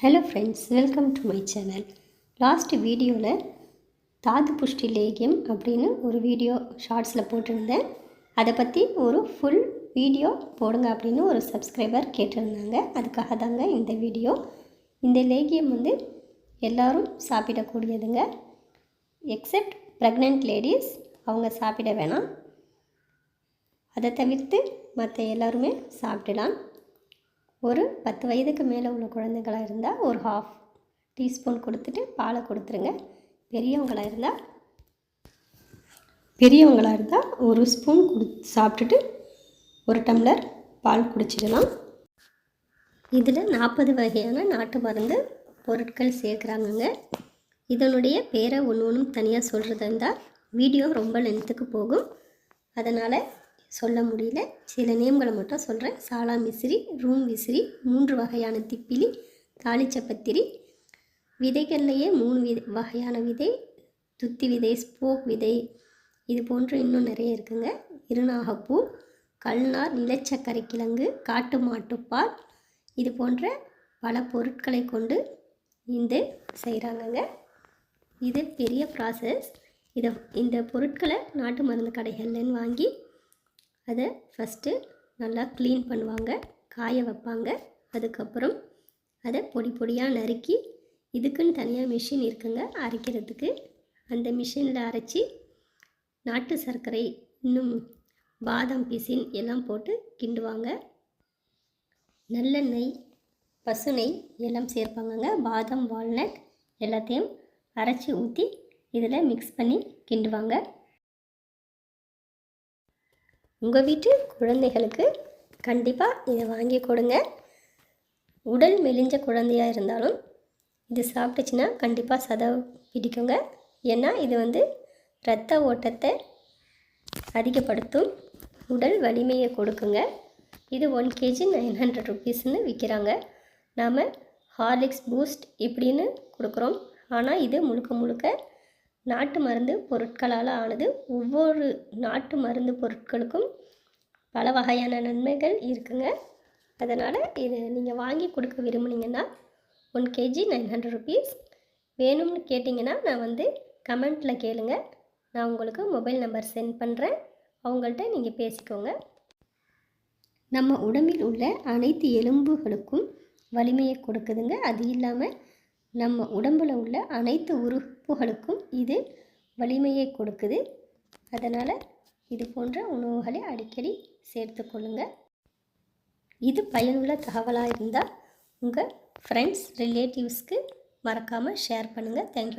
Hello friends welcome to my channel last வீடியோவில் தாது புஷ்டி லேகியம் அப்படின்னு ஒரு வீடியோ ஷார்ட்ஸில் போட்டிருந்தேன். அதை பற்றி ஒரு ஃபுல் வீடியோ போடுங்க அப்படின்னு ஒரு சப்ஸ்கிரைபர் கேட்டிருந்தாங்க. அதுக்காக தாங்க இந்த வீடியோ இந்த லேகியம் வந்து எல்லோரும் சாப்பிடக்கூடியதுங்க. எக்ஸப்ட் ப்ரெக்னென்ட் லேடிஸ் அவங்க சாப்பிட வேணாம். அதை தவிர்த்து மற்ற எல்லாருமே சாப்பிடலாம். ஒரு பத்து வயதுக்கு மேலே உள்ள குழந்தைங்களாக இருந்தால் ஒரு ஹாஃப் டீஸ்பூன் கொடுத்துட்டு பாலை கொடுத்துருங்க. பெரியவங்களாக இருந்தால் பெரியவங்களாக இருந்தால் ஒரு ஸ்பூன் கொடு சாப்பிட்டுட்டு ஒரு டம்ளர் பால் குடிச்சிடலாம். இதில் நாற்பது வகையான நாட்டு மருந்து பொருட்கள் சேர்க்குறாங்கங்க. இதனுடைய பேரை ஒன்று ஒன்றும் தனியாக சொல்கிறதா இருந்தால் வீடியோ ரொம்ப லென்த்துக்கு போகும். அதனால் சொல்ல முடியல. சில நேம்களை மட்டும் சொல்கிறேன் சாலா மிசிறி ரூம் விசிறி மூன்று வகையான திப்பிலி தாளிச்சப்பத்திரி விதைகள்லையே மூணு வித வகையான விதை துத்தி விதை ஸ்போக் விதை. இது போன்று இன்னும் நிறைய இருக்குங்க. இருநாகப்பூ கல்நார் நிலச்சக்கரை கிழங்கு காட்டு மாட்டுப்பால். இது போன்ற பல பொருட்களை கொண்டு இந்த செய்கிறாங்கங்க இது பெரிய ப்ராசஸ் இதை இந்த பொருட்களை நாட்டு மருந்து கடைகள்லேருந்து வாங்கி அதை ஃபஸ்ட்டு நல்லா க்ளீன் பண்ணுவாங்க காய வைப்பாங்க. அதுக்கப்புறம் அதை பொடி பொடியாக நறுக்கி இதுக்குன்னு தனியாக மிஷின் இருக்குங்க அரைக்கிறதுக்கு. அந்த மிஷினில் அரைச்சி நாட்டு சர்க்கரை இன்னும் பாதாம் பிசின் எல்லாம் போட்டு கிண்டுவாங்க. நல்லெண்ணெய் பசு நெய் எல்லாம் சேர்ப்பாங்கங்க. பாதாம் வால்நட் எல்லாத்தையும் அரைச்சி ஊற்றி இதில் மிக்ஸ் பண்ணி கிண்டுவாங்க. உங்கள் வீட்டு குழந்தைகளுக்கு கண்டிப்பாக இதை வாங்கி கொடுங்க. உடல் மெலிஞ்ச குழந்தையாக இருந்தாலும் இது சாப்பிட்டுச்சுன்னா கண்டிப்பாக சதை பிடிக்குங்க. ஏன்னா இது வந்து இரத்த ஓட்டத்தை அதிகப்படுத்தும். உடல் வலிமையை கொடுக்குங்க. இது ஒன் கேஜி நைன் ஹண்ட்ரட் ருபீஸ்னு விற்கிறாங்க நாம் ஹார்லிக்ஸ் பூஸ்ட் இப்படின்னு கொடுக்குறோம். ஆனால் இது முழுக்க முழுக்க நாட்டு மருந்து பொருட்களால் ஆனது ஒவ்வொரு நாட்டு மருந்து பொருட்களுக்கும் பல வகையான நன்மைகள் இருக்குங்க. அதனால் இது நீங்கள் வாங்கி கொடுக்க விரும்புனீங்கன்னா one KG nine hundred rupees. வேணும்னு கேட்டிங்கன்னா நான் வந்து கமெண்ட்டில் கேளுங்க. நான் உங்களுக்கு மொபைல் நம்பர் சென்ட் பண்ணுறேன் அவங்கள்ட்ட நீங்கள் பேசிக்கோங்க. நம்ம உடம்பில் உள்ள அனைத்து எலும்புகளுக்கும் வலிமையை கொடுக்குதுங்க. அது இல்லாமல் நம்ம உடம்பில் உள்ள அனைத்து உறுப்புகளுக்கும் இது வலிமையை கொடுக்குது. அதனால் இது போன்ற உணவுகளை அடிக்கடி சேர்த்துக்கொள்ளுங்க இது பயனுள்ள தகவலாக இருந்தால் உங்கள் ஃப்ரெண்ட்ஸ் ரிலேட்டிவ்ஸ்க்கு மறக்காமல் ஷேர் பண்ணுங்கள் தேங்க்யூ